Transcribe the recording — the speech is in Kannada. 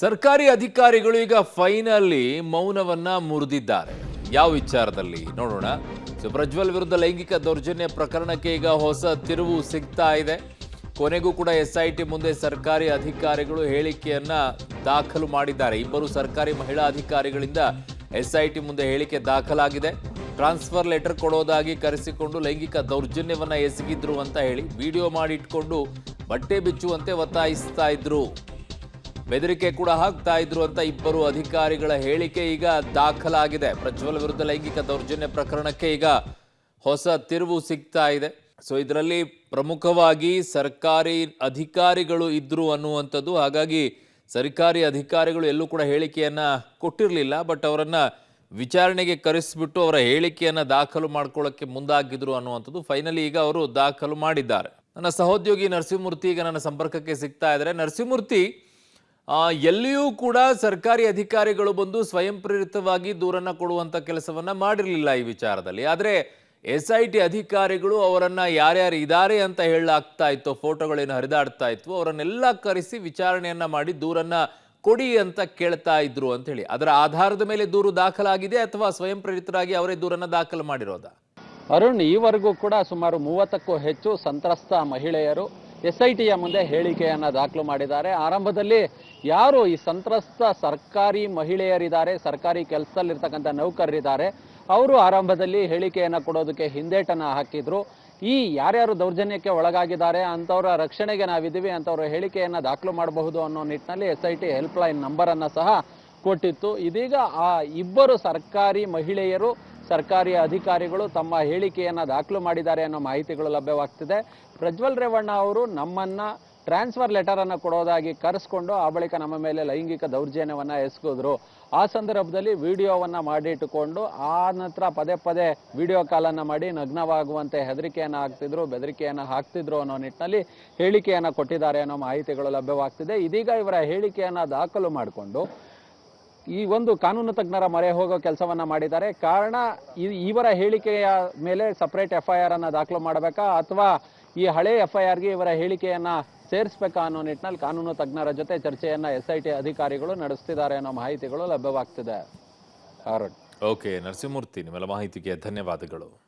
ಸರ್ಕಾರಿ ಅಧಿಕಾರಿಗಳು ಈಗ ಫೈನಲ್ಲಿ ಮೌನವನ್ನ ಮುರಿದಿದ್ದಾರೆ. ಯಾವ ವಿಚಾರದಲ್ಲಿ? ನೋಡೋಣ. ಸೊ ಪ್ರಜ್ವಲ್ ವಿರುದ್ಧ ಲೈಂಗಿಕ ದೌರ್ಜನ್ಯ ಪ್ರಕರಣಕ್ಕೆ ಈಗ ಹೊಸ ತಿರುವು ಸಿಗ್ತಾ ಇದೆ. ಕೊನೆಗೂ ಕೂಡ ಎಸ್ ಐ ಟಿ ಮುಂದೆ ಸರ್ಕಾರಿ ಅಧಿಕಾರಿಗಳು ಹೇಳಿಕೆಯನ್ನ ದಾಖಲು ಮಾಡಿದ್ದಾರೆ. ಇಬ್ಬರು ಸರ್ಕಾರಿ ಮಹಿಳಾ ಅಧಿಕಾರಿಗಳಿಂದ ಎಸ್ ಐ ಟಿ ಮುಂದೆ ಹೇಳಿಕೆ ದಾಖಲಾಗಿದೆ. ಟ್ರಾನ್ಸ್ಫರ್ ಲೆಟರ್ ಕೊಡೋದಾಗಿ ಕರೆಸಿಕೊಂಡು ಲೈಂಗಿಕ ದೌರ್ಜನ್ಯವನ್ನ ಎಸಗಿದ್ರು ಅಂತ ಹೇಳಿ ವಿಡಿಯೋ ಮಾಡಿ ಇಟ್ಕೊಂಡು ಬಟ್ಟೆ ಬಿಚ್ಚುವಂತೆ ಒತ್ತಾಯಿಸ್ತಾ ಇದ್ರು. ಬೆದರಿಕೆ ಕೂಡ ಹಾಕ್ತಾ ಇದ್ರು ಅಂತ ಇಬ್ಬರು ಅಧಿಕಾರಿಗಳ ಹೇಳಿಕೆ ಈಗ ದಾಖಲಾಗಿದೆ. ಪ್ರಜ್ವಲ್ ವಿರುದ್ಧ ಲೈಂಗಿಕ ದೌರ್ಜನ್ಯ ಪ್ರಕರಣಕ್ಕೆ ಈಗ ಹೊಸ ತಿರುವು ಸಿಗ್ತಾ ಇದೆ. ಸೊ ಇದರಲ್ಲಿ ಪ್ರಮುಖವಾಗಿ ಸರ್ಕಾರಿ ಅಧಿಕಾರಿಗಳು ಇದ್ರು ಅನ್ನುವಂಥದ್ದು. ಹಾಗಾಗಿ ಸರ್ಕಾರಿ ಅಧಿಕಾರಿಗಳು ಎಲ್ಲೂ ಕೂಡ ಹೇಳಿಕೆಯನ್ನ ಕೊಟ್ಟಿರಲಿಲ್ಲ. ಬಟ್ ಅವರನ್ನ ವಿಚಾರಣೆಗೆ ಕರೆಸಿಬಿಟ್ಟು ಅವರ ಹೇಳಿಕೆಯನ್ನ ದಾಖಲು ಮಾಡ್ಕೊಳ್ಳೋಕ್ಕೆ ಮುಂದಾಗಿದ್ರು ಅನ್ನುವಂಥದ್ದು. ಫೈನಲಿ ಈಗ ಅವರು ದಾಖಲು ಮಾಡಿದ್ದಾರೆ. ನನ್ನ ಸಹೋದ್ಯೋಗಿ ನರಸಿಂಹಮೂರ್ತಿ ಈಗ ನನ್ನ ಸಂಪರ್ಕಕ್ಕೆ ಸಿಗ್ತಾ ಇದ್ದಾರೆ. ನರಸಿಂಹಮೂರ್ತಿ ಎಲ್ಲಿಯೂ ಕೂಡ ಸರ್ಕಾರಿ ಅಧಿಕಾರಿಗಳು ಬಂದು ಸ್ವಯಂ ಪ್ರೇರಿತವಾಗಿ ದೂರನ್ನ ಕೊಡುವಂತ ಕೆಲಸವನ್ನ ಮಾಡಿರಲಿಲ್ಲ ಈ ವಿಚಾರದಲ್ಲಿ. ಆದರೆ ಎಸ್ ಐ ಟಿ ಅಧಿಕಾರಿಗಳು ಅವರನ್ನು ಯಾರ್ಯಾರು ಇದ್ದಾರೆ ಅಂತ ಹೇಳಲಾಗ್ತಾ ಇತ್ತು, ಫೋಟೋಗಳೇನು ಹರಿದಾಡ್ತಾ ಇತ್ತು ಅವರನ್ನೆಲ್ಲ ಕರೆಸಿ ವಿಚಾರಣೆಯನ್ನ ಮಾಡಿ ದೂರನ್ನ ಕೊಡಿ ಅಂತ ಕೇಳ್ತಾ ಇದ್ರು ಅಂತ ಹೇಳಿ. ಅದರ ಆಧಾರದ ಮೇಲೆ ದೂರು ದಾಖಲಾಗಿದೆ ಅಥವಾ ಸ್ವಯಂ ಪ್ರೇರಿತರಾಗಿ ಅವರೇ ದೂರನ್ನ ದಾಖಲು ಮಾಡಿರೋದ? ಅರುಣ್, ಈವರೆಗೂ ಕೂಡ ಸುಮಾರು ಮೂವತ್ತಕ್ಕೂ ಹೆಚ್ಚು ಸಂತ್ರಸ್ತ ಮಹಿಳೆಯರು ಎಸ್ ಐ ಟಿಯ ಮುಂದೆ ಹೇಳಿಕೆಯನ್ನು ದಾಖಲು ಮಾಡಿದ್ದಾರೆ. ಆರಂಭದಲ್ಲಿ ಯಾರು ಈ ಸಂತ್ರಸ್ತ ಸರ್ಕಾರಿ ಮಹಿಳೆಯರಿದ್ದಾರೆ, ಸರ್ಕಾರಿ ಕೆಲಸದಲ್ಲಿರ್ತಕ್ಕಂಥ ನೌಕರರಿದ್ದಾರೆ, ಅವರು ಆರಂಭದಲ್ಲಿ ಹೇಳಿಕೆಯನ್ನು ಕೊಡೋದಕ್ಕೆ ಹಿಂದೇಟನ್ನು ಹಾಕಿದ್ರು. ಈ ಯಾರ್ಯಾರು ದೌರ್ಜನ್ಯಕ್ಕೆ ಒಳಗಾಗಿದ್ದಾರೆ ಅಂಥವರ ರಕ್ಷಣೆಗೆ ನಾವಿದ್ದೀವಿ ಅಂಥವ್ರ ಹೇಳಿಕೆಯನ್ನು ದಾಖಲು ಮಾಡಬಹುದು ಅನ್ನೋ ನಿಟ್ಟಿನಲ್ಲಿ ಎಸ್ ಐ ಟಿ ಹೆಲ್ಪ್ಲೈನ್ ನಂಬರನ್ನು ಸಹ ಕೊಟ್ಟಿತ್ತು. ಇದೀಗ ಆ ಇಬ್ಬರು ಸರ್ಕಾರಿ ಮಹಿಳೆಯರು ಸರ್ಕಾರಿ ಅಧಿಕಾರಿಗಳು ತಮ್ಮ ಹೇಳಿಕೆಯನ್ನು ದಾಖಲು ಮಾಡಿದ್ದಾರೆ ಅನ್ನೋ ಮಾಹಿತಿಗಳು ಲಭ್ಯವಾಗ್ತಿದೆ. ಪ್ರಜ್ವಲ್ ರೇವಣ್ಣ ಅವರು ನಮ್ಮನ್ನ ಟ್ರಾನ್ಸ್ಫರ್ ಲೆಟರನ್ನು ಕೊಡೋದಾಗಿ ಕರೆಸ್ಕೊಂಡು ಆ ಬಳಿಕ ನಮ್ಮ ಮೇಲೆ ಲೈಂಗಿಕ ದೌರ್ಜನ್ಯವನ್ನು ಎಸಗಿದ್ರು ಆ ಸಂದರ್ಭದಲ್ಲಿ ವಿಡಿಯೋವನ್ನು ಮಾಡಿಟ್ಟುಕೊಂಡು ಆ ನಂತರ ಪದೇ ಪದೇ ವಿಡಿಯೋ ಕಾಲನ್ನು ಮಾಡಿ ನಗ್ನವಾಗುವಂತೆ ಹೆದರಿಕೆಯನ್ನು ಹಾಕ್ತಿದ್ರು, ಬೆದರಿಕೆಯನ್ನು ಹಾಕ್ತಿದ್ರು ಅನ್ನೋ ನಿಟ್ಟಿನಲ್ಲಿ ಹೇಳಿಕೆಯನ್ನು ಕೊಟ್ಟಿದ್ದಾರೆ ಅನ್ನೋ ಮಾಹಿತಿಗಳು ಲಭ್ಯವಾಗ್ತಿದೆ. ಇದೀಗ ಇವರ ಹೇಳಿಕೆಯನ್ನು ದಾಖಲು ಮಾಡಿಕೊಂಡು ಈ ಒಂದು ಕಾನೂನು ತಜ್ಞರ ಮೊರೆ ಹೋಗೋ ಕೆಲಸವನ್ನ ಮಾಡಿದ್ದಾರೆ. ಕಾರಣ ಇವರ ಹೇಳಿಕೆಯ ಮೇಲೆ ಸಪರೇಟ್ ಎಫ್ ಐ ದಾಖಲು ಮಾಡಬೇಕಾ? ಅಥವಾ ಈ ಹಳೆ ಎಫ್ ಐ ಇವರ ಹೇಳಿಕೆಯನ್ನ ಸೇರಿಸ್ಬೇಕಾ ಅನ್ನೋ ನಿಟ್ಟಿನಲ್ಲಿ ಕಾನೂನು ತಜ್ಞರ ಜೊತೆ ಚರ್ಚೆಯನ್ನ ಎಸ್ ಐ ಟಿ ಅಧಿಕಾರಿಗಳು ನಡೆಸ್ತಿದ್ದಾರೆ ಅನ್ನೋ ಮಾಹಿತಿಗಳು ಲಭ್ಯವಾಗ್ತಿದೆ. ಓಕೆ ನರಸಿಂಹಮೂರ್ತಿ ನಿಮ್ಮೆಲ್ಲ ಮಾಹಿತಿಗೆ ಧನ್ಯವಾದಗಳು.